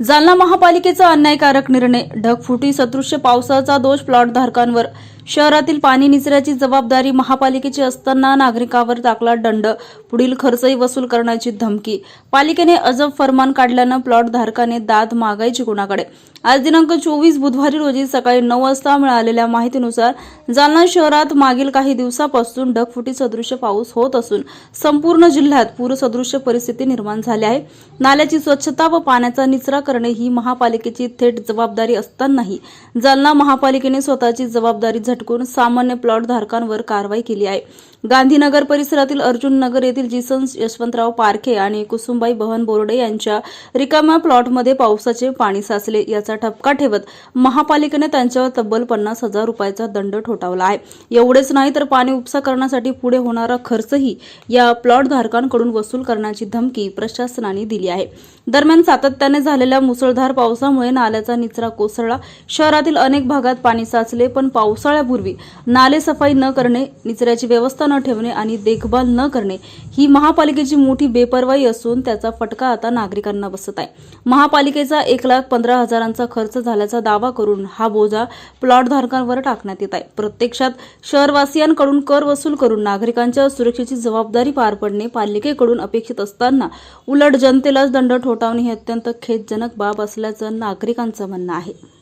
जालना महापालिकेचा अन्यायकारक निर्णय ढगफुटी सदृश्य पावसाचा दोष प्लॉट धारकांवर शहरातील पाणी निचऱ्याची जबाबदारी महापालिकेची असताना नागरिकावर टाकला दंड. पुढील खर्चही वसूल करण्याची धमकी. पालिकेने अजब फरमान काढल्यानं प्लॉट धारकाने दाद मागायची कोणाकडे? आज दिनांक चोवीस बुधवारी रोजी सकाळी नऊ वाजता मिळालेल्या माहितीनुसार जालना शहरात मागील काही दिवसापासून ढगफुटी सदृश्य पाऊस होत असून संपूर्ण जिल्ह्यात पूरसदृश्य परिस्थिती निर्माण झाली आहे. नाल्याची स्वच्छता व पाण्याचा निचरा करणे ही महापालिकेची थेट जबाबदारी असतानाही जालना महापालिकेने स्वतःची जबाबदारी झटकून सामान्य प्लॉट धारकांवर कारवाई केली आहे. गांधीनगर परिसरातील अर्जुन नगर येथील जिसन्स यशवंतराव पारखे आणि कुसुमबाई बहन बोर्डे यांच्या रिकाम्या प्लॉटमध्ये पावसाचे पाणी साचले. याचा ठपका ठेवत महापालिकेने त्यांच्यावर तब्बल पन्नास हजार रुपयाचा दंड ठोठावला आहे. एवढेच नाही तर पाणी उपसा करण्यासाठी पुढे होणारा खर्चही या प्लॉट धारकांकडून वसूल करण्याची धमकी प्रशासनाने दिली आहे. दरम्यान सातत्याने झालेल्या मुसळधार पावसामुळे नाल्याचा निचरा कोसळला. शहरातील अनेक भागात पाणी साचले पण पावसाळ्यापूर्वी नाले नालेसफाई न करणे निचऱ्याची व्यवस्था न ठेवणे आणि देखभाल न करणे ही महापालिकेची मोठी बेपर्वाई असून त्याचा फटका आता नागरिकांना बसत आहे. महापालिकेचा एक लाख पंधरा हजारांचा खर्च झाल्याचा दावा करून हा बोजा प्लॉटधारकांवर टाकण्यात येत आहे. प्रत्यक्षात शहरवासियांकडून कर वसूल करून नागरिकांच्या सुरक्षेची जबाबदारी पार पडणे पालिकेकडून अपेक्षित असताना उलट जनतेलाच दंड ठोठावणे ही अत्यंत खेदजनक बाब असल्याचं नागरिकांचं म्हणणं आहे.